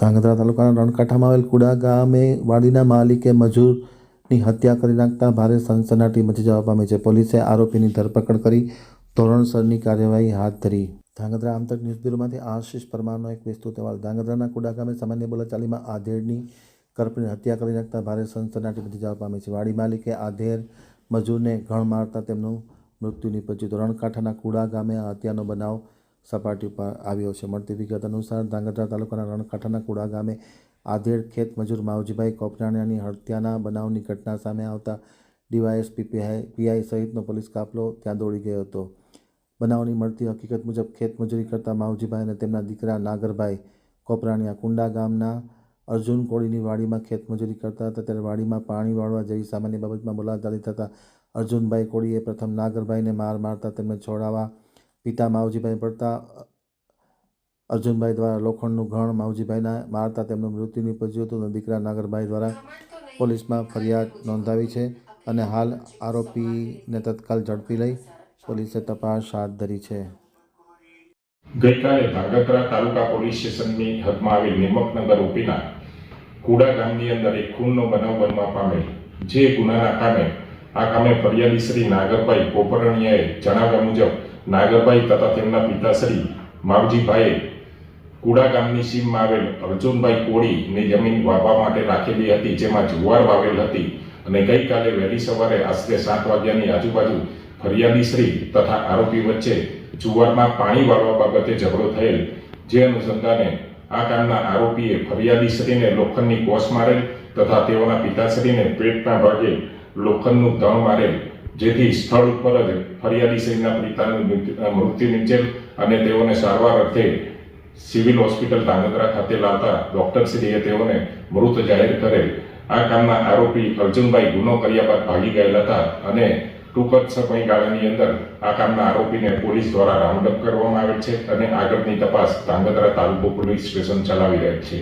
ધાંગધ્રા તાલુકાના રણકાંઠામાં આવેલ કુડા ગામે વાડીના માલિકે મજૂરની હત્યા કરી નાખતા ભારે સનસનાટી મચી જવા પામી છે. પોલીસે આરોપીની ધરપકડ કરી ધોરણસરની કાર્યવાહી હાથ ધરી. ધાંગધ્રા આમતક ન્યૂઝ બ્યુરોમાંથી આશીષ પરમારનો એક વિસ્તૃત અહેવાલ. ધાંગધ્રાના કુડા ગામે સામાન્ય બોલાચાલીમાં આધેડની કરપણી હત્યા કરી નાખતા ભારે સનસનાટી મચી જવા પામી છે. વાડી માલિકે આધેર મજૂરને ઘણ મારતા તેમનું મૃત્યુ નીપજ્યું હતું. રણકાંઠાના કુડા ગામે આ હત્યાનો બનાવ સપાટી ઉપર આવ્યો છે. મળતી વિગત અનુસાર ધ્રાંગધ્રા તાલુકાના રણકાંઠાના કુડા ગામે આધેડ ખેત મજૂર માવજીભાઈ કોપરાણીયાની હત્યાના બનાવની ઘટના સામે આવતા ડીવાયએસપી પીઆઈ પીઆઈ સહિતનો પોલીસ કાફલો ત્યાં દોડી ગયો હતો. બનાવની મળતી હકીકત મુજબ ખેત મજૂરી કરતા માવજીભાઈ અને તેમના દીકરા નાગરભાઈ કોપરાણીયા કુંડા ગામના અર્જુન કોળીની વાડીમાં ખેત મજૂરી કરતા હતા. ત્યારે વાડીમાં પાણી વાળવા જેવી સામાન્ય બાબતમાં બોલાચાલી થતાં અર્જુનભાઈ કોળીએ પ્રથમ નાગરભાઈને માર મારતા તેમને છોડાવવા પિતા માવજીભાઈ પડતા અર્જુનભાઈ દ્વારા લોખંડનું ઘણ માવજીભાઈના મારતા તેમનું મૃત્યુ નીપજ્યું હતું અને દીકરા નાગરભાઈ દ્વારા પોલીસમાં ફરિયાદ નોંધાવી છે અને હાલ આરોપીને તત્કાલ ઝડપી લઈ પોલીસે તપાસ હાથ ધરી છે. ગઈકાલે ધાંગધ્રા તાલુકા પોલીસ સ્ટેશનની હદમાં આવેલ નિમકનગર ઓપીના કુડા ગામની અંદર એક ખૂનનો બનાવ બનવા પામેલ. જે ગુનાના કામે આ કામે ફરિયાદી શ્રી નાગરભાઈ કોપરણીયાએ જણાવ્યા મુજબ નાગરભાઈ તથા તેમના પિતાશ્રી માવજીભાઈએ કુડા ગામની સીમમાં આવેલ અર્જુનભાઈ કોળીની જમીન વાવવા માટે રાખેલી હતી, જેમાં જુવાર વાવેલ હતી અને ગઈકાલે વહેલી સવારે આશરે સાત વાગ્યાની આજુબાજુ ફરિયાદી શ્રી તથા આરોપી વચ્ચે જુવારમાં પાણી વાળવા બાબતે ઝઘડો થયેલ, જે અનુસંધાને આ કામના આરોપીએ ફરિયાદી શ્રીને લોખંડની કોસ મારેલ તથા તેઓના પિતાશ્રીને પેટના ભાગે લોખંડનું ધણ મારેલ જેથી સ્થળ ઉપર જ ફરિયાદી સિંહના પિતાનું મૃત્યુ નીચે અને તેઓને સારવાર અર્થે સિવિલ હોસ્પિટલ ધાંગધ્રા ખાતે લાવતા ડોક્ટરશ્રીએ તેઓને મૃત જાહેર કરેલ. આ કામના આરોપી અર્જુનભાઈ ગુનો કર્યા બાદ ભાગી ગયેલા હતા અને ટૂંક જ સમયગાળાની અંદર આ કામના આરોપીને પોલીસ દ્વારા રાઉન્ડ અપ કરવામાં આવે છે અને આગળની તપાસ ધાંગધ્રા તાલુકો પોલીસ સ્ટેશન ચલાવી રહ્યા છે.